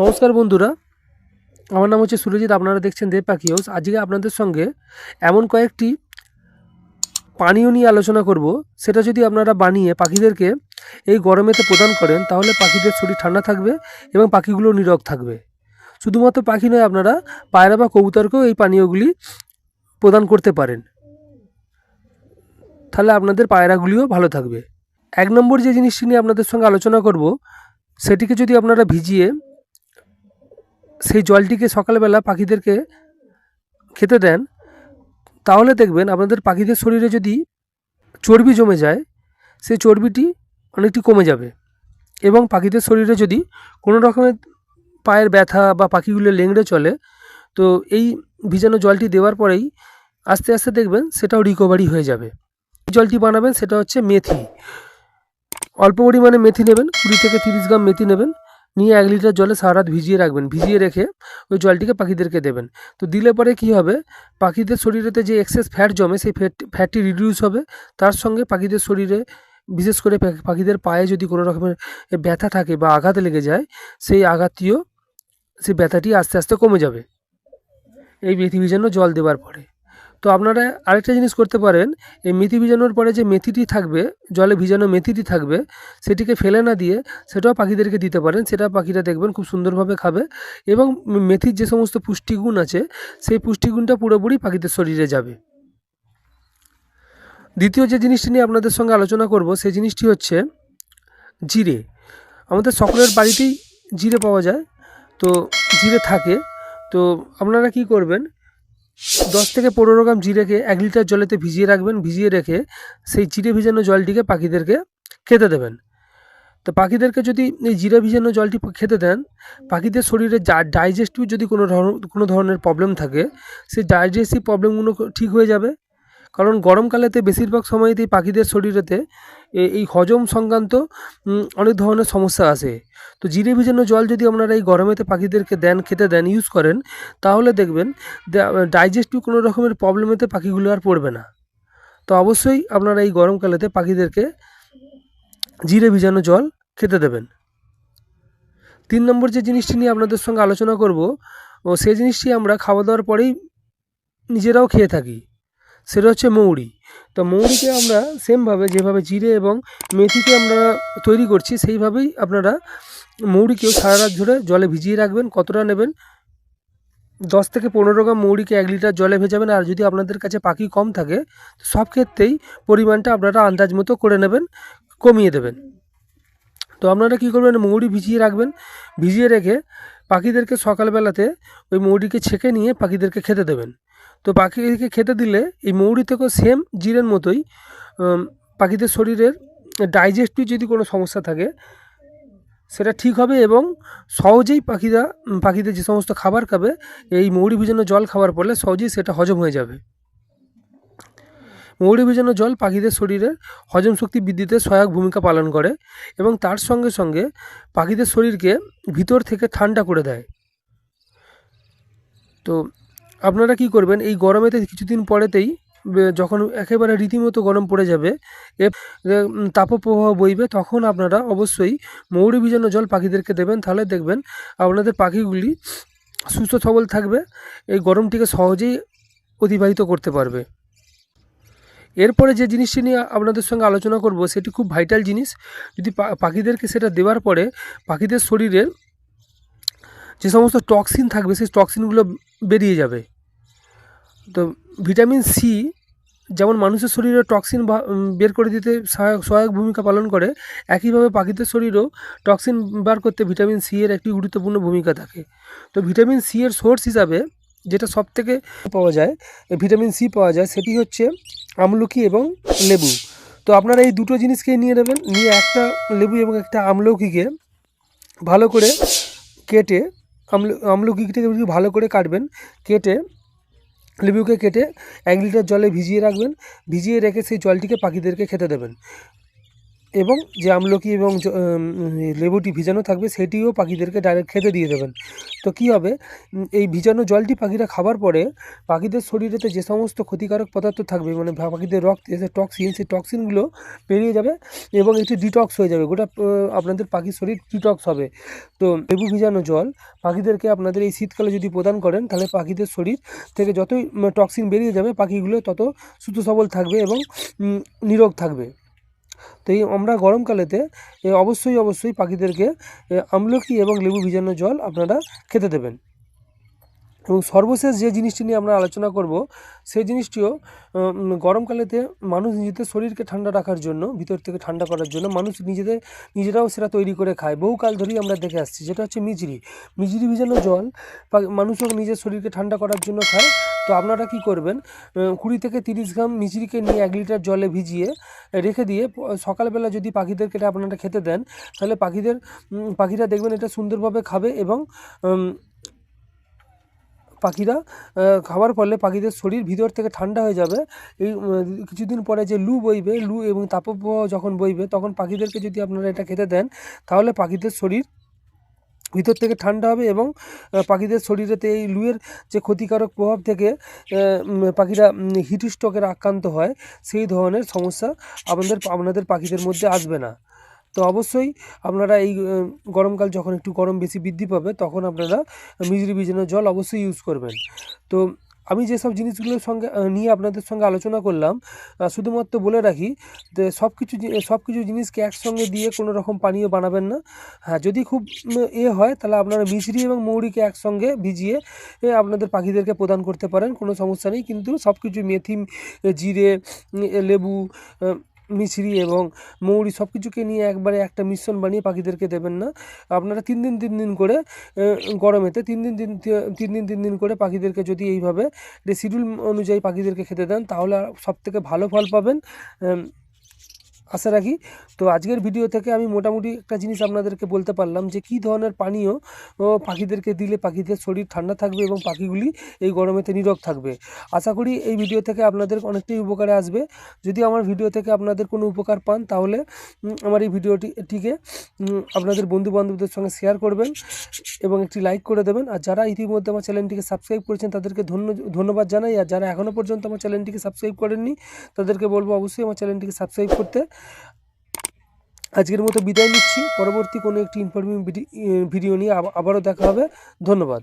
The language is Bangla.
নমস্কার বন্ধুরা, আমার নাম হচ্ছে সুরজিৎ, আপনারা দেখছেন দেব পাখি হাউস আজকে আপনাদের সঙ্গে এমন কয়েকটি পানীয় নিয়ে আলোচনা করব। সেটা যদি আপনারা বানিয়ে পাখিদেরকে এই গরমেতে প্রদান করেন, তাহলে পাখিদের শরীর ঠান্ডা থাকবে এবং পাখিগুলো নিরোগ থাকবে। শুধুমাত্র পাখি নয়, আপনারা পায়রা বা কবুতরকেও এই পানীয়গুলি প্রদান করতে পারেন। তাহলে আপনাদের পায়রাগুলিও ভালো থাকবে। এক নম্বর যে জিনিসটি নিয়ে আপনাদের সঙ্গে আলোচনা করব, সেটিকে যদি আপনারা ভিজিয়ে সেই জলটিকে সকালবেলা পাখিদেরকে খেতে দেন, তাহলে দেখবেন আপনাদের পাখিদের শরীরে যদি চর্বি জমে যায়, সেই চর্বিটি অনেকটি কমে যাবে। এবং পাখিদের শরীরে যদি কোনো রকমের পায়ের ব্যথা বা পাখিগুলো লেংড়ে চলে, তো এই ভিজানো জলটি দেওয়ার পরেই আস্তে আস্তে দেখবেন সেটাও রিকভারি হয়ে যাবে। জলটি বানাবেন, সেটা হচ্ছে মেথি। অল্প পরিমাণে মেথি নেবেন, কুড়ি থেকে তিরিশ গ্রাম মেথি নেবেন। নিয়ে এক লিটার জলে সারা রাত ভিজিয়ে রাখবেন। ভিজিয়ে রেখে ওই জলটিকে পাখিদেরকে দেবেন। তো দিলে পরে কি হবে? পাখিদের শরীরেতে যে এক্সেস ফ্যাট জমে সেই ফ্যাট ফ্যাটটি রিডিউস হবে। তার সঙ্গে পাখিদের শরীরে বিশেষ করে পাখিদের পায়ে যদি কোনো রকমের ব্যথা থাকে বা আঘাত লেগে যায়, সেই আঘাতটিও সেই ব্যথাটি আস্তে আস্তে কমে যাবে। এই মেথি ভিজানো জল দেওয়ার পরে। তো আপনারা আরেকটা জিনিস করতে পারেন, এই মেথি ভিজানোর পরে যে মেথিটি থাকবে, জলে ভিজানো মেথিটি থাকবে, সেটিকে ফেলে না দিয়ে সেটাও পাখিদেরকে দিতে পারেন। সেটা পাখিরা দেখবেন খুব সুন্দরভাবে খাবে এবং মেথির যে সমস্ত পুষ্টিগুণ আছে, সেই পুষ্টিগুণটা পুরোপুরি পাখিদের শরীরে যাবে। দ্বিতীয় যে জিনিসটি নিয়ে আপনাদের সঙ্গে আলোচনা করব, সেই জিনিসটি হচ্ছে জিরে। আমাদের সকলের বাড়িতেই জিরে পাওয়া যায়। তো জিরে থাকে। তো আপনারা কি করবেন দশ থেকে পনেরো গ্রাম জিরেকে এক লিটার জলেতে ভিজিয়ে রাখবেন, ভিজিয়ে রেখে সেই জিরে ভিজানো জলটিকে পাখিদেরকে খেতে দেবেন। তো পাখিদেরকে যদি এই জিরে ভিজানো জলটি খেতে দেন, পাখিদের শরীরে যা ডাইজেস্টিভ যদি কোনো ধরনের কোনো ধরনের প্রবলেম থাকে, সেই ডাইজেস্টিভ প্রবলেমগুলো ঠিক হয়ে যাবে। কারণ গরমকালেতে বেশিরভাগ সময়তেই পাখিদের শরীরেতে এই হজম সংক্রান্ত অনেক ধরনের সমস্যা আসে। তো জিরে ভিজানো জল যদি আপনারা এই গরমেতে পাখিদেরকে দেন, খেতে দেন ইউজ করেন, তাহলে দেখবেন ডাইজেস্টিভ কোনো রকমের প্রবলেমেতে পাখিগুলো আর পড়বে না। তো অবশ্যই আপনারা এই গরমকালেতে পাখিদেরকে জিরে ভিজানো জল খেতে দেবেন। তিন নম্বর যে জিনিসটি নিয়ে আপনাদের সঙ্গে আলোচনা করব, ও সেই জিনিসটি আমরা খাওয়া দাওয়ার পরেই নিজেরাও খেয়ে থাকি। সেটা হচ্ছে মৌরি। তো মৌরিকে আমরা সেমভাবে যেভাবে জিরে এবং মেথিকে আমরা তৈরি করছি, সেইভাবেই আপনারা মৌরিকেও সারা রাত ধরে জলে ভিজিয়ে রাখবেন। কতটা নেবেন? দশ থেকে পনেরো গ্রাম মৌরিকে এক লিটার জলে ভেজাবেন। আর যদি আপনাদের কাছে পাখি কম থাকে সব ক্ষেত্রেই পরিমাণটা আপনারা আন্দাজ মতো করে নেবেন, কমিয়ে দেবেন। তো আপনারা কী করবেন? মৌরি ভিজিয়ে রাখবেন। ভিজিয়ে রেখে পাখিদেরকে সকালবেলাতে ওই মৌরিকে ছেঁকে নিয়ে পাখিদেরকে খেতে দেবেন। তো পাখিকে খেতে দিলে এই মৌরি থেকেও সেম জিরের মতোই পাখিদের শরীরের ডাইজেস্টিভ যদি কোনো সমস্যা থাকে, সেটা ঠিক হবে এবং সহজেই পাখিরা পাখিদের যে সমস্ত খাবার খাবে, এই মৌরি ভিজানো জল খাওয়ার ফলে সহজেই সেটা হজম হয়ে যাবে। মৌরি ভিজানো জল পাখিদের শরীরে হজম শক্তি বৃদ্ধিতে সহায়ক ভূমিকা পালন করে এবং তার সঙ্গে সঙ্গে পাখিদের শরীরকে ভিতর থেকে ঠান্ডা করে দেয়। তো আপনারা কি করবেন, এই গরমেতে কিছুদিন পরেতেই যখন একেবারে রীতিমতো গরম পড়ে যাবে, এ তাপপ্রবাহ বইবে, তখন আপনারা অবশ্যই মৌরি ভিজানো জল পাখিদেরকে দেবেন। তাহলে দেখবেন আপনাদের পাখিগুলি সুস্থ সবল থাকবে, এই গরমটিকে সহজেই অতিবাহিত করতে পারবে। এরপরে যে জিনিসটি নিয়ে আপনাদের সঙ্গে আলোচনা করব, সেটি খুব ভাইটাল জিনিস। যদি পাখিদেরকে সেটা দেওয়ার পরে, পাখিদের শরীরে যে সমস্ত টক্সিন থাকবে, সেই টক্সিনগুলো বেরিয়ে যাবে। তো ভিটামিন সি যেমন মানুষের শরীরে টক্সিন বের করে দিতে সহায়ক সহায়ক ভূমিকা পালন করে, একইভাবে পাখিদের শরীরেও টক্সিন বার করতে ভিটামিন সি এর একটি গুরুত্বপূর্ণ ভূমিকা থাকে। তো ভিটামিন সি এর সোর্স হিসাবে যেটা সব থেকে পাওয়া যায় ভিটামিন সি পাওয়া যায় সেটি হচ্ছে আমলকি এবং লেবু। তো আপনারা এই দুটো জিনিসকে নিয়ে নেবেন, নিয়ে একটা লেবু এবং একটা আমলকিকে ভালো করে কেটে আমলকিটাকে ভালো করে কাটবেন। কেটে, লেবুকে কেটে এক লিটার জলে ভিজিয়ে রাখবেন। ভিজিয়ে রেখে সেই জলটিকে পাখিদেরকে খেতে দেবেন। এবং যে আমলকি এবং লেবুটি ভিজানো থাকবে সেটিও পাখিদেরকে ডাইরেক্ট খেতে দিয়ে দেবেন। তো কী হবে? এই ভিজানো জলটি পাখিরা খাবার পরে পাখিদের শরীরেতে যে সমস্ত ক্ষতিকারক পদার্থ থাকবে মানে পাখিদের রক্তে যে টক্সিন সেই টক্সিনগুলো বেরিয়ে যাবে এবং এটি ডিটক্স হয়ে যাবে। গোটা আপনাদের পাখির শরীর ডিটক্স হবে। তো লেবু ভিজানো জল পাখিদেরকে আপনাদের এই শীতকালে যদি প্রদান করেন, তাহলে পাখিদের শরীর থেকে যতই টক্সিন বেরিয়ে যাবে, পাখিগুলো তত সুস্থ সবল থাকবে এবং নিরোগ থাকবে। তো এই আমরা গরমকালেতে অবশ্যই অবশ্যই পাখিদেরকে আমলকি এবং লেবু ভিজানো জল আপনারা খেতে দেবেন। এবং সর্বশেষ যে জিনিসটি নিয়ে আমরা আলোচনা করব, সেই জিনিসটিও গরমকালেতে মানুষ নিজেদের শরীরকে ঠান্ডা রাখার জন্য, ভিতর থেকে ঠান্ডা করার জন্য মানুষ নিজেদের, নিজেরাও সেটা তৈরি করে খায়। বহুকাল ধরেই আমরা দেখে আসছি, যেটা হচ্ছে মিজরি। মিজরি ভিজানো জল মানুষও নিজের শরীরকে ঠান্ডা করার জন্য খায়, তো আপনারা কি করবেন কুড়ি থেকে তিরিশ গ্রাম মিজরিকে নিয়ে এক লিটার জলে ভিজিয়ে রেখে দিয়ে সকালবেলা যদি পাখিদেরকে এটা আপনারা খেতে দেন, তাহলে পাখিদের পাখিরা দেখবেন এটা সুন্দরভাবে খাবে এবং পাখিরা খাওয়ার ফলে পাখিদের শরীর ভিতর থেকে ঠান্ডা হয়ে যাবে। এই কিছুদিন পরে যে লু বইবে, লু এবং তাপপ্রবাহ যখন বইবে, তখন পাখিদেরকে যদি আপনারা এটা খেতে দেন, তাহলে পাখিদের শরীর ভিতর থেকে ঠান্ডা হবে এবং পাখিদের শরীরেতে এই লুয়ের যে ক্ষতিকারক প্রভাব থেকে পাখিরা হিট স্ট্রোকের আক্রান্ত হয়, সেই ধরনের সমস্যা আপনাদের আপনাদের পাখিদের মধ্যে আসবে না। তো অবশ্যই আপনারা এই গরমকাল যখন একটু গরম বেশি বৃদ্ধি পাবে, তখন আপনারা মিজরি ভিজানো জল অবশ্যই ইউজ করবেন। তো আমি যেসব জিনিসগুলোর সঙ্গে নিয়ে আপনাদের সঙ্গে আলোচনা করলাম শুধুমাত্র বলে রাখি যে সব কিছু সব কিছু জিনিসকে একসঙ্গে দিয়ে কোনো রকম পানীয় বানাবেন না। হ্যাঁ যদি খুব এ হয়, তাহলে আপনারা মিশরি এবং মৌরিকে একসঙ্গে ভিজিয়ে আপনাদের পাখিদেরকে প্রদান করতে পারেন, কোনো সমস্যা নেই। কিন্তু সব কিছু মেথি জিরে লেবু মিছরি এবং মৌরি সব কিছুকে নিয়ে একবারে একটা মিশ্রণ বানিয়ে পাখিদেরকে দেবেন না। আপনারা তিন দিন তিন দিন করে গরমেতে তিন দিন, তিন তিন দিন তিন দিন করে পাখিদেরকে যদি এইভাবে শিডিউল অনুযায়ী পাখিদেরকে খেতে দেন, তাহলে সব থেকে ভালো ফল পাবেন। আশা রাখি। তো আজকের ভিডিও থেকে আমি মোটামুটি একটা জিনিস আপনাদেরকে বলতে পারলাম যে, কী ধরনের পানীয় পাখিদেরকে দিলে পাখিদের শরীর ঠান্ডা থাকবে এবং পাখিগুলি এই গরমেতে নীরব থাকবে। আশা করি এই ভিডিও থেকে আপনাদের অনেকটাই উপকারে আসবে। যদি আমার ভিডিও থেকে আপনাদের কোনো উপকার পান, তাহলে আমার এই ভিডিওটিকে আপনাদের বন্ধু বান্ধবদের সঙ্গে শেয়ার করবেন এবং একটি লাইক করে দেবেন। আর যারা ইতিমধ্যে আমার চ্যানেলটিকে সাবস্ক্রাইব করেছেন, তাদেরকে ধন্য, ধন্যবাদ জানাই। আর যারা এখনও পর্যন্ত আমার চ্যানেলটিকে সাবস্ক্রাইব করেননি, তাদেরকে বলব অবশ্যই আমার চ্যানেলটিকে সাবস্ক্রাইব করতে। আজকের মতো বিদায় নিচ্ছি। পরবর্তী কোনো একটি ইনফরমেটিভ ভিডিও নিয়ে আবার- আবারও দেখা হবে। ধন্যবাদ।